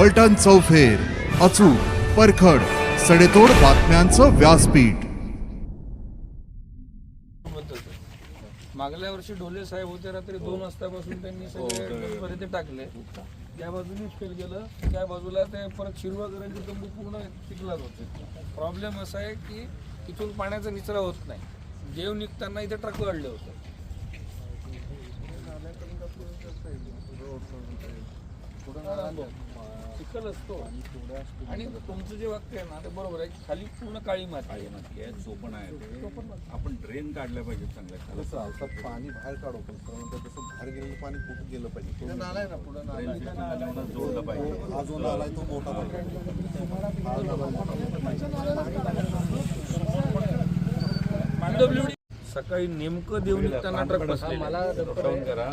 फलटण चौफेर अचूक परखड सडेतोड बातम्यांचं व्यासपीठ. मागल्या वर्षी ढोले साहेब होते रात्री दोन वाजतापासून त्यांनी सगळे पर्यंत टाकले. त्या बाजूने फेल गेलं त्या बाजूला ते परत शिरवाकरांचे तंबू पूर्ण चिखलात होते. प्रॉब्लेम असा आहे की इथून पाण्याचा निचरा होत नाही. जेव निघताना इथे ट्रक काढले होते. चिखल असतो. आणि तुमचं जे वाक्य आहे ना ते बरोबर आहे की खाली पूर्ण काळी माती आहे. नक्की आहे चोपण आहे ते. आपण ड्रेन काढल्या पाहिजे चांगल्या कसं पावसात पाणी बाहेर काढू पण त्यानंतर तसं बाहेर गेलेलं पाणी कुठं गेलं पाहिजे? नाला आहे ना पुढं नाला. आहे. जोडलं पाहिजे. हा जो नाला आहे तो मोठा पाहिजे. PWD सकाळी नेमकं देऊन निघताना ट्रक बसले डाऊन करा.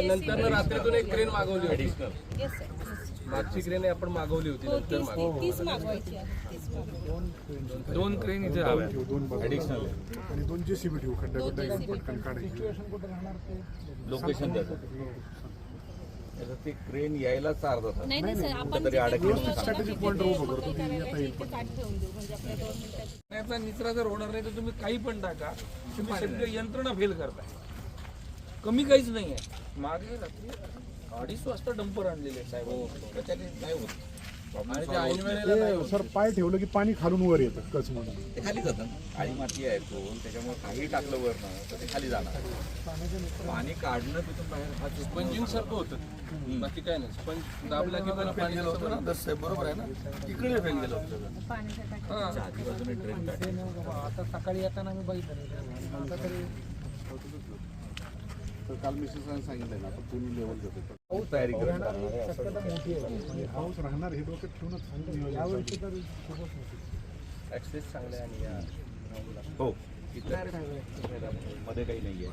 नंतर रात्रीतून एक क्रेन मागवली होती. मागची क्रेन आपण मागवली होती नंतर तीच मागवायची दोन क्रेन इथे ऍडिशनल आणि दोन जे सी बी ठेवू खड्डा लोकेशन द्यायचं त्याचं ते क्रेन यायलाच अर्धा तास. नाही नाही सर आपण कुठंतरी जिथे अडकलं बोललो होतो. ना, strategic तिथे point ते उभं करतो, hotel की करायला आता इथे येईल पण. ताट ठेवून देऊ म्हणजे आपल्या दोन मिनिटात पाण्याचा निचरा जर होणार नाही तर तुम्ही काही पण टाका. तुम्ही सगळे यंत्रणा फेल करताय. कमी काहीच नाही आहे मागे रात्री अडीच वाजता डंपर आणलेले साहेब. त्याच्याने नाही होत? आणि ते ऐन वेळेला नाही. होत. सर पाय ठेवलं की पाणी खालून वर येतं कच म्हणून? ते खाली जातं काळी माती आहे तो त्याच्यामुळे काही टाकलं वर ना तर ते खाली जाणार. पाणी काढणं तिथून बाहेर हा स्पंजिंग सारखं होतं. बाकी काय नाही. स्पंज दाबला की पण पाणी होतं ना. दस बरोबर आहे ना? तिकडे फेल गेलं होतं. हा. आधी बाजूने ड्रेन काढली. आता सकाळी येताना मी बघितलं. आता तरी तर काल मिसेसांनी सांगितलं ना आपण तुम्ही लेवल देतो पाऊस तयारी करत आणि पाऊस राहणार हे डोक्यात ठेवूनच यावर्षी तर हो. इथं मध्ये काही नाहीये.